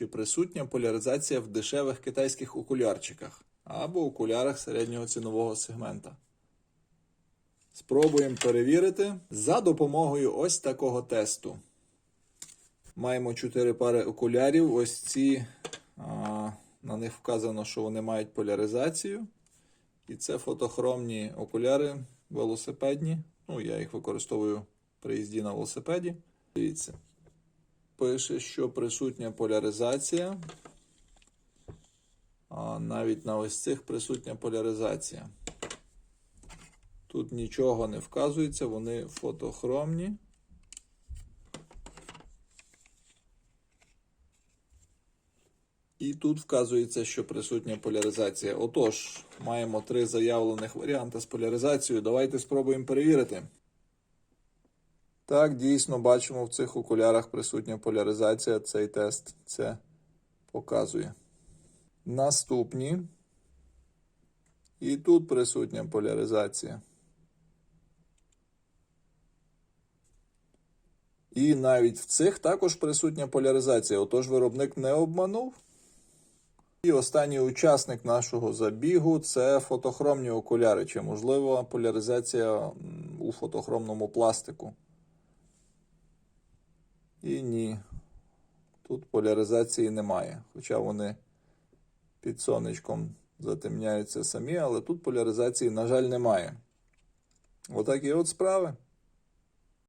чи присутня поляризація в дешевих китайських окулярчиках або окулярах середнього цінового сегмента. Спробуємо перевірити за допомогою ось такого тесту. Маємо 4 пари окулярів. Ось ці а, на них вказано, що вони мають поляризацію. І це фотохромні окуляри велосипедні. Ну, я їх використовую при їзді на велосипеді. Дивіться. Пише, що присутня поляризація. Навіть на ось цих присутня поляризація. Тут нічого не вказується, вони фотохромні. І тут вказується, що присутня поляризація. Отож, маємо три заявлених варіанти з поляризацією. Давайте спробуємо перевірити. Так, дійсно, бачимо в цих окулярах присутня поляризація. Цей тест це показує. Наступні. І тут присутня поляризація. І навіть в цих також присутня поляризація. Отож, виробник не обманув. І останній учасник нашого забігу це фотохромні окуляри, чи можливо поляризація у фотохромному пластику. І ні. Тут поляризації немає. Хоча вони під сонечком затемняються самі, але тут поляризації, на жаль, немає. Отакі от справи.